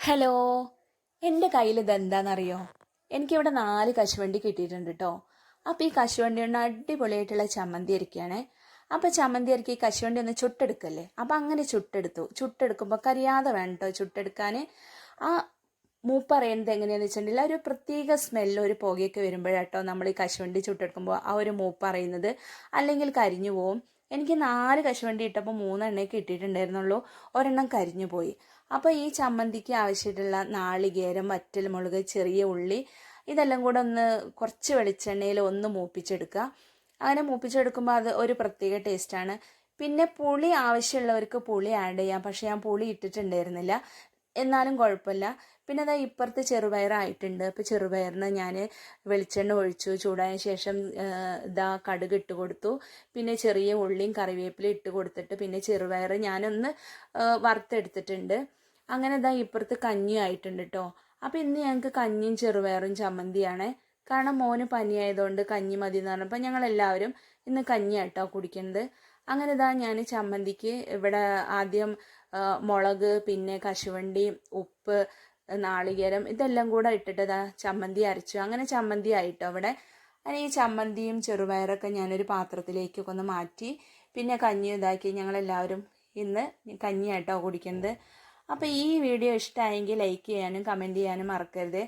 Hello എന്റെ കയ്യിൽ ഇതെന്താണെന്നറിയോ എനിക്കിവിടെ നാല് കശുവണ്ടി കിട്ടിയിട്ടുണ്ട് കേട്ടോ അപ്പോൾ ഈ കശുവണ്ടി കൊണ്ട് അടിപൊളിയായിട്ടുള്ള ചമ്മന്തി ഇരിക്കുകയാണേ അപ്പോൾ ചമ്മന്തി ഇറക്കി ഈ കശുവണ്ടി ഒന്ന് ചുട്ടെടുക്കല്ലേ? അപ്പോൾ അങ്ങനെ ചുട്ടെടുത്തു. ചുട്ടെടുക്കുമ്പോൾ കരിയാതെ വേണം കേട്ടോ ചുട്ടെടുക്കാൻ ആ മൂപ്പറിയുന്നത് എങ്ങനെയാണെന്ന് വെച്ചിട്ടുണ്ടെങ്കിൽ ഒരു പ്രത്യേക സ്മെല്ല് ഒരു പുകയൊക്കെ വരുമ്പോഴാട്ടോ നമ്മൾ ഈ കശുവണ്ടി ചുട്ടെടുക്കുമ്പോൾ ആ ഒരു മൂപ്പറയുന്നത് അല്ലെങ്കിൽ കരിഞ്ഞു പോവും. എനിക്ക് നാല് കശുവണ്ടി ഇട്ടപ്പോൾ മൂന്നെണ്ണേ കിട്ടിയിട്ടുണ്ടായിരുന്നുള്ളൂ. ഒരെണ്ണം കരിഞ്ഞു പോയി. അപ്പോൾ ഈ ചമ്മന്തിക്ക് ആവശ്യമായിട്ടുള്ള നാളികേരം വറ്റൽ മുളക് ചെറിയ ഉള്ളി ഇതെല്ലാം കൂടെ ഒന്ന് കുറച്ച് വെളിച്ചെണ്ണയിൽ ഒന്ന് മൂപ്പിച്ചെടുക്കുക. അങ്ങനെ മൂപ്പിച്ചെടുക്കുമ്പോൾ അത് ഒരു പ്രത്യേക ടേസ്റ്റാണ് പിന്നെ പുളി ആവശ്യമുള്ളവർക്ക് പുളി ആഡ് ചെയ്യാം. പക്ഷേ ഞാൻ പുളി ഇട്ടിട്ടുണ്ടായിരുന്നില്ല. എന്നാലും കുഴപ്പമില്ല. പിന്നെ അതാ ഇപ്പുറത്ത് ചെറുപയറായിട്ടുണ്ട്. അപ്പോൾ ചെറുപയറിന് ഞാൻ വെളിച്ചെണ്ണ ഒഴിച്ചു. ചൂടായ ശേഷം ഇതാ കടുക് ഇട്ട് കൊടുത്തു. പിന്നെ ചെറിയ ഉള്ളിയും കറിവേപ്പിലും ഇട്ട് കൊടുത്തിട്ട് പിന്നെ ചെറുപയർ ഞാനൊന്ന് വറുത്തെടുത്തിട്ടുണ്ട്. അങ്ങനെ ഇതാ ഇപ്പുറത്ത് കഞ്ഞി ആയിട്ടുണ്ട് കേട്ടോ അപ്പോൾ ഇന്ന് ഞങ്ങൾക്ക് കഞ്ഞിയും ചെറുപയറും ചമ്മന്തിയാണ്. കാരണം മോന് പനിയായതുകൊണ്ട് കഞ്ഞി മതി എന്ന് പറഞ്ഞപ്പോൾ ഞങ്ങൾ എല്ലാവരും കഞ്ഞി കഞ്ഞിയാട്ടോ കുടിക്കുന്നത്. അങ്ങനെ ഇതാ ഞാൻ ചമ്മന്തിക്ക് ഇവിടെ ആദ്യം മുളക് പിന്നെ കശുവണ്ടി ഉപ്പ് നാളികേരം ഇതെല്ലാം കൂടെ ഇട്ടിട്ട് ഇതാ ചമ്മന്തി അരച്ചു. അങ്ങനെ ചമ്മന്തി ആയിട്ടോ അവിടെ? അങ്ങനെ ഈ ചമ്മന്തിയും ചെറുപയറൊക്കെ ഞാനൊരു പാത്രത്തിലേക്കൊക്കെ ഒന്ന് മാറ്റി പിന്നെ കഞ്ഞി ഇതാക്കി ഞങ്ങളെല്ലാവരും ഇന്ന് കഞ്ഞിയായിട്ടോ കുടിക്കുന്നത്. അപ്പോൾ ഈ വീഡിയോ ഇഷ്ടമായെങ്കിൽ ലൈക്ക് ചെയ്യാനും കമന്റ് ചെയ്യാനും മറക്കരുത്.